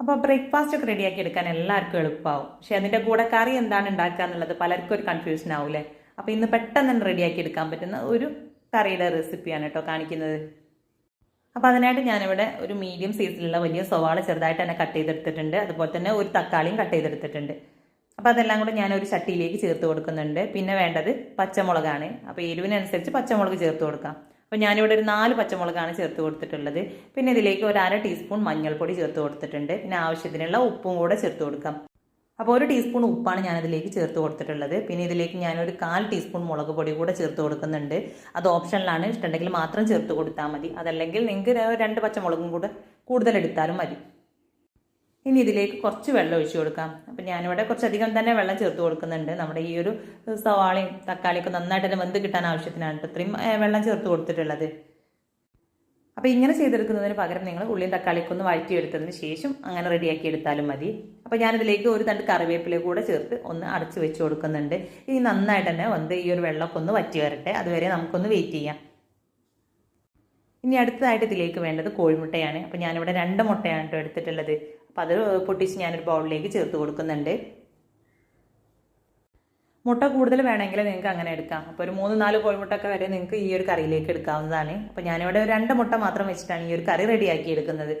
അപ്പോൾ ബ്രേക്ക്ഫാസ്റ്റ് ഒക്കെ റെഡിയാക്കി എടുക്കാൻ എല്ലാവർക്കും എളുപ്പമാവും പക്ഷെ അതിന്റെ കൂടെ കറി എന്താണ് ഉണ്ടാക്കുക എന്നുള്ളത് പലർക്കും ഒരു കൺഫ്യൂഷൻ ആവൂലേ? അപ്പോൾ ഇന്ന് പെട്ടെന്ന് തന്നെ റെഡിയാക്കി എടുക്കാൻ പറ്റുന്ന ഒരു കറിയുടെ റെസിപ്പിയാണ് കേട്ടോ കാണിക്കുന്നത്. അപ്പോൾ അതിനായിട്ട് ഞാനിവിടെ ഒരു മീഡിയം സൈസിലുള്ള വലിയ സവാള ചെറുതായിട്ട് തന്നെ കട്ട് ചെയ്തെടുത്തിട്ടുണ്ട്. അതുപോലെ തന്നെ ഒരു തക്കാളിയും കട്ട് ചെയ്തെടുത്തിട്ടുണ്ട്. അപ്പോൾ അതെല്ലാം കൂടെ ഞാൻ ഒരു ചട്ടിയിലേക്ക് ചേർത്ത് കൊടുക്കുന്നുണ്ട്. പിന്നെ വേണ്ടത് പച്ചമുളകാണ്. അപ്പോൾ എരിവിനനുസരിച്ച് പച്ചമുളക് ചേർത്ത് കൊടുക്കാം. അപ്പോൾ ഞാനിവിടെ ഒരു നാല് പച്ചമുളകാണ് ചേർത്ത് കൊടുത്തിട്ടുള്ളത്. പിന്നെ ഇതിലേക്ക് ഒരു അര ടീസ്പൂൺ മഞ്ഞൾപ്പൊടി ചേർത്ത് കൊടുത്തിട്ടുണ്ട്. പിന്നെ ആവശ്യത്തിനുള്ള ഉപ്പും കൂടെ ചേർത്ത് കൊടുക്കാം. അപ്പോൾ ഒരു ടീസ്പൂൺ ഉപ്പാണ് ഞാനിതിലേക്ക് ചേർത്ത് കൊടുത്തിട്ടുള്ളത്. പിന്നെ ഇതിലേക്ക് ഞാനൊരു കാൽ ടീസ്പൂൺ മുളക് പൊടി കൂടെ ചേർത്ത് കൊടുക്കുന്നുണ്ട്. അത് ഓപ്ഷനിലാണ്. ഇഷ്ടമുണ്ടെങ്കിൽ മാത്രം ചേർത്ത് കൊടുത്താൽ മതി. അതല്ലെങ്കിൽ നിങ്ങൾക്ക് രണ്ട് പച്ചമുളകും കൂടെ കൂടുതൽ എടുത്താലും മതി. ഇനി ഇതിലേക്ക് കുറച്ച് വെള്ളം ഒഴിച്ചു കൊടുക്കാം. അപ്പം ഞാനിവിടെ കുറച്ചധികം തന്നെ വെള്ളം ചേർത്ത് കൊടുക്കുന്നുണ്ട്. നമ്മുടെ ഈ ഒരു സവാളയും തക്കാളിയൊക്കെ നന്നായിട്ട് തന്നെ വെന്ത് കിട്ടാൻ ആവശ്യത്തിനാണ്. ഇത്രയും വെള്ളം ചേർത്ത് കൊടുത്തിട്ടുള്ളത്. അപ്പോൾ ഇങ്ങനെ ചെയ്തെടുക്കുന്നതിന് പകരം നിങ്ങൾ ഉള്ളിയും തക്കാളിയൊക്കെ ഒന്ന് വഴറ്റിയെടുത്തതിന് ശേഷം അങ്ങനെ റെഡിയാക്കി എടുത്താലും മതി. അപ്പോൾ ഞാനിതിലേക്ക് ഒരു തണ്ട് കറിവേപ്പില കൂടെ ചേർത്ത് ഒന്ന് അടച്ചു വെച്ച് കൊടുക്കുന്നുണ്ട്. ഇനി നന്നായിട്ട് തന്നെ വന്ന് ഈ ഒരു വെള്ളമൊക്കെ ഒന്ന് വറ്റി വരട്ടെ. അതുവരെ നമുക്കൊന്ന് വെയിറ്റ് ചെയ്യാം. ഇനി അടുത്തതായിട്ട് ഇതിലേക്ക് വേണ്ടത് കോഴിമുട്ടയാണ്. അപ്പോൾ ഞാനിവിടെ രണ്ട് മുട്ടയാണ് കേട്ടോ എടുത്തിട്ടുള്ളത്. അപ്പോൾ അത് പൊട്ടിച്ച് ഞാനൊരു ബൗളിലേക്ക് ചേർത്ത് കൊടുക്കുന്നുണ്ട്. മുട്ട കൂടുതൽ വേണമെങ്കിൽ നിങ്ങൾക്ക് അങ്ങനെ എടുക്കാം. അപ്പോൾ ഒരു മൂന്ന് നാല് കോഴിമുട്ടൊക്കെ വരെ നിങ്ങൾക്ക് ഈ ഒരു കറിയിലേക്ക് എടുക്കാവുന്നതാണ്. അപ്പോൾ ഞാനിവിടെ രണ്ട് മുട്ട മാത്രം വെച്ചിട്ടാണ് ഈ ഒരു കറി റെഡിയാക്കി എടുക്കുന്നത്.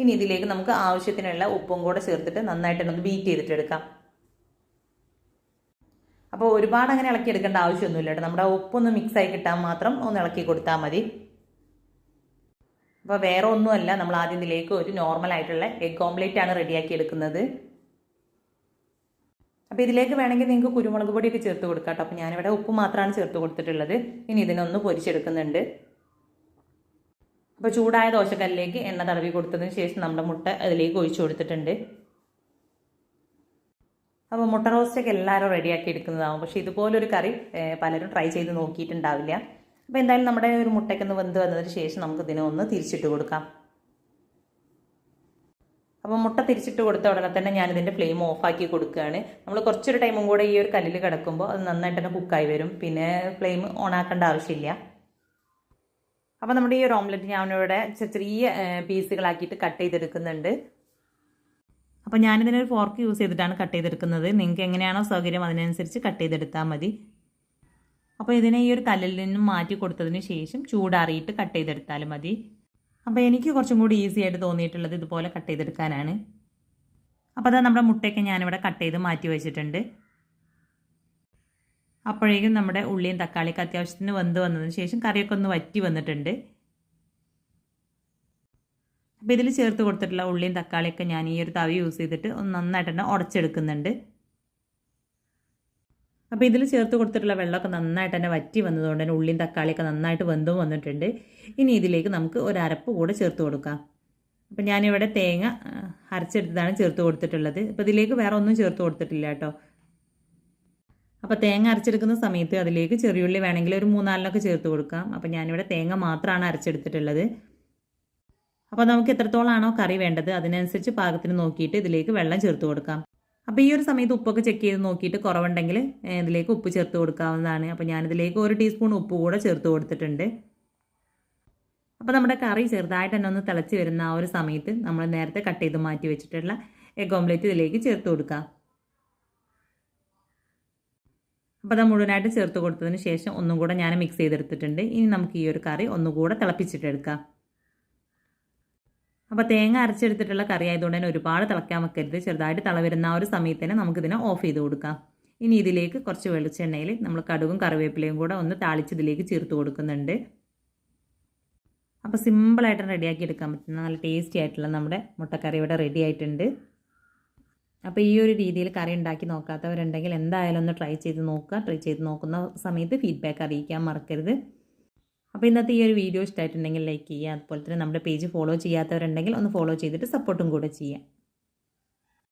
ഇനി ഇതിലേക്ക് നമുക്ക് ആവശ്യത്തിനുള്ള ഉപ്പും കൂടെ ചേർത്തിട്ട് നന്നായിട്ട് ഒന്ന് ബീറ്റ് ചെയ്തിട്ട് എടുക്കാം. അപ്പോൾ ഒരുപാട് അങ്ങനെ ഇളക്കി എടുക്കേണ്ട ആവശ്യമൊന്നുമില്ല കേട്ടോ. നമ്മുടെ ഉപ്പൊന്ന് മിക്സ് ആയി കിട്ടാൻ മാത്രം ഒന്ന് ഇളക്കി കൊടുത്താൽ മതി. അപ്പോൾ വേറെ ഒന്നുമല്ല നമ്മൾ ആദ്യം ഇതിലേക്ക് ഒരു നോർമൽ ആയിട്ടുള്ള എഗ് ഓംലേറ്റ് ആണ് റെഡിയാക്കി എടുക്കുന്നത്. അപ്പോൾ ഇതിലേക്ക് വേണമെങ്കിൽ നിങ്ങൾക്ക് കുരുമുളക് പൊടിയൊക്കെ ചേർത്ത് കൊടുക്കാം കേട്ടോ. അപ്പോൾ ഞാനിവിടെ ഉപ്പ് മാത്രമാണ് ചേർത്ത് കൊടുത്തിട്ടുള്ളത്. ഇനി ഇതിനൊന്ന് പൊരിച്ചെടുക്കുന്നുണ്ട്. അപ്പോൾ ചൂടായ ദോശക്കല്ലിലേക്ക് എണ്ണ തടവി കൊടുത്തതിന് ശേഷം നമ്മുടെ മുട്ട അതിലേക്ക് ഒഴിച്ചു കൊടുത്തിട്ടുണ്ട്. അപ്പോൾ മുട്ട റോസ്റ്റൊക്കെ എല്ലാവരും റെഡിയാക്കി എടുക്കുന്നതാവും. പക്ഷേ ഇതുപോലൊരു കറി പലരും ട്രൈ ചെയ്ത് നോക്കിയിട്ടുണ്ടാവില്ല. അപ്പോൾ എന്തായാലും നമ്മുടെ ഒരു മുട്ടയ്ക്കൊന്ന് വെന്ത് വന്നതിന് ശേഷം നമുക്ക് ഇതിനെ ഒന്ന് തിരിച്ചിട്ട് കൊടുക്കാം. അപ്പോൾ മുട്ട തിരിച്ചിട്ട് കൊടുത്ത ഉടനെ തന്നെ ഞാനിതിന്റെ ഫ്ലെയിം ഓഫാക്കി കൊടുക്കുകയാണ്. നമ്മൾ കുറച്ചൊരു ടൈമും കൂടെ ഈ ഒരു കല്ലിൽ കിടക്കുമ്പോൾ അത് നന്നായിട്ട് തന്നെ കുക്കായി വരും. പിന്നെ ഫ്ലെയിം ഓൺ ആക്കേണ്ട ആവശ്യമില്ല. അപ്പോൾ നമ്മുടെ ഈ ഒരു ഓംലെറ്റ് ഞാനിവിടെ ചെറിയ പീസുകളാക്കിയിട്ട് കട്ട് ചെയ്തെടുക്കുന്നുണ്ട്. അപ്പോൾ ഞാനിതിനൊരു ഫോർക്ക് യൂസ് ചെയ്തിട്ടാണ് കട്ട് ചെയ്തെടുക്കുന്നത്. നിങ്ങൾക്ക് എങ്ങനെയാണോ സൗകര്യം അതിനനുസരിച്ച് കട്ട് ചെയ്തെടുത്താൽ മതി. അപ്പോൾ ഇതിനെ ഈ ഒരു കല്ലിൽ നിന്നും മാറ്റി കൊടുത്തതിന് ശേഷം ചൂടാറിയിട്ട് കട്ട് ചെയ്തെടുത്താലും മതി. അപ്പോൾ എനിക്ക് കുറച്ചും കൂടി ഈസി ആയിട്ട് തോന്നിയിട്ടുള്ളത് ഇതുപോലെ കട്ട് ചെയ്തെടുക്കാനാണ്. അപ്പോൾ അതാ നമ്മുടെ മുട്ടയൊക്കെ ഞാനിവിടെ കട്ട് ചെയ്ത് മാറ്റി വെച്ചിട്ടുണ്ട്. അപ്പോഴേക്കും നമ്മുടെ ഉള്ളിയും തക്കാളിയൊക്കെ അത്യാവശ്യത്തിന് വെന്ത് വന്നതിന് ശേഷം കറിയൊക്കെ ഒന്ന് വറ്റി വന്നിട്ടുണ്ട്. അപ്പോൾ ഇതിൽ ചേർത്ത് കൊടുത്തിട്ടുള്ള ഉള്ളിയും തക്കാളിയൊക്കെ ഞാൻ ഈ ഒരു തവി യൂസ് ചെയ്തിട്ട് ഒന്ന് നന്നായിട്ട് തന്നെ ഉടച്ചെടുക്കുന്നുണ്ട്. അപ്പോൾ ഇതിൽ ചേർത്ത് കൊടുത്തിട്ടുള്ള വെള്ളമൊക്കെ നന്നായിട്ട് തന്നെ വറ്റി വന്നതുകൊണ്ട് തന്നെ ഉള്ളിയും തക്കാളിയൊക്കെ നന്നായിട്ട് വെന്തും വന്നിട്ടുണ്ട്. ഇനി ഇതിലേക്ക് നമുക്ക് ഒരു അരപ്പ് കൂടെ ചേർത്ത് കൊടുക്കാം. അപ്പം ഞാനിവിടെ തേങ്ങ അരച്ചെടുത്തതാണ് ചേർത്ത് കൊടുത്തിട്ടുള്ളത്. അപ്പോൾ ഇതിലേക്ക് വേറെ ഒന്നും ചേർത്ത് കൊടുത്തിട്ടില്ല കേട്ടോ. അപ്പോൾ തേങ്ങ അരച്ചെടുക്കുന്ന സമയത്ത് അതിലേക്ക് ചെറിയുള്ളി വേണമെങ്കിൽ ഒരു മൂന്നാലിനൊക്കെ ചേർത്ത് കൊടുക്കാം. അപ്പോൾ ഞാനിവിടെ തേങ്ങ മാത്രമാണ് അരച്ചെടുത്തിട്ടുള്ളത്. അപ്പോൾ നമുക്ക് എത്രത്തോളമാണോ കറി വേണ്ടത് അതിനനുസരിച്ച് പാകത്തിന് നോക്കിയിട്ട് ഇതിലേക്ക് വെള്ളം ചേർത്ത് കൊടുക്കാം. അപ്പോൾ ഈ ഒരു സമയത്ത് ഉപ്പൊക്കെ ചെക്ക് ചെയ്ത് നോക്കിയിട്ട് കുറവുണ്ടെങ്കിൽ ഇതിലേക്ക് ഉപ്പ് ചേർത്ത് കൊടുക്കാവുന്നതാണ്. അപ്പോൾ ഞാനിതിലേക്ക് ഒരു ടീസ്പൂൺ ഉപ്പ് കൂടെ ചേർത്ത് കൊടുത്തിട്ടുണ്ട്. അപ്പോൾ നമ്മുടെ കറി ചെറുതായിട്ട് തന്നെ ഒന്ന് തിളച്ച് വരുന്ന ആ ഒരു സമയത്ത് നമ്മൾ നേരത്തെ കട്ട് ചെയ്ത് മാറ്റി വെച്ചിട്ടുള്ള എഗ് ഓംലെറ്റ് ഇതിലേക്ക് ചേർത്ത് കൊടുക്കാം. അപ്പോൾ അത് മുഴുവനായിട്ട് ചേർത്ത് കൊടുത്തതിന് ശേഷം ഒന്നും കൂടെ ഞാൻ മിക്സ് ചെയ്തെടുത്തിട്ടുണ്ട്. ഇനി നമുക്ക് ഈ ഒരു കറി ഒന്നുകൂടെ തിളപ്പിച്ചിട്ടെടുക്കാം അപ്പോൾ തേങ്ങ അരച്ചെടുത്തിട്ടുള്ള കറി ആയതുകൊണ്ട് തന്നെ ഒരുപാട് തിളക്കാൻ വെക്കരുത്. ചെറുതായിട്ട് തിള വരുന്ന ആ ഒരു സമയത്ത് തന്നെ നമുക്കിതിനെ ഓഫ് ചെയ്ത് കൊടുക്കാം. ഇനി ഇതിലേക്ക് കുറച്ച് വെളിച്ചെണ്ണയിൽ നമ്മൾ കടുകും കറിവേപ്പിലയും കൂടെ ഒന്ന് താളിച്ച് ഇതിലേക്ക് ചേർത്ത് കൊടുക്കുന്നുണ്ട്. അപ്പോൾ സിമ്പിളായിട്ട് റെഡിയാക്കി എടുക്കാൻ പറ്റുന്ന നല്ല ടേസ്റ്റി ആയിട്ടുള്ള നമ്മുടെ മുട്ടക്കറി ഇവിടെ റെഡി ആയിട്ടുണ്ട്. അപ്പോൾ ഈ ഒരു രീതിയിൽ കറി ഉണ്ടാക്കി നോക്കാത്തവരുണ്ടെങ്കിൽ എന്തായാലും ഒന്ന് ട്രൈ ചെയ്ത് നോക്കുക. ട്രൈ ചെയ്ത് നോക്കുന്ന സമയത്ത് ഫീഡ്ബാക്ക് അറിയിക്കാൻ മറക്കരുത്. അപ്പോൾ ഇന്നത്തെ ഈ ഒരു വീഡിയോ ഇഷ്ടമായിട്ടുണ്ടെങ്കിൽ ലൈക്ക് ചെയ്യുക. അതുപോലെ തന്നെ നമ്മുടെ പേജ് ഫോളോ ചെയ്യാത്തവരുണ്ടെങ്കിൽ ഒന്ന് ഫോളോ ചെയ്തിട്ട് സപ്പോർട്ടും കൂടെ ചെയ്യുക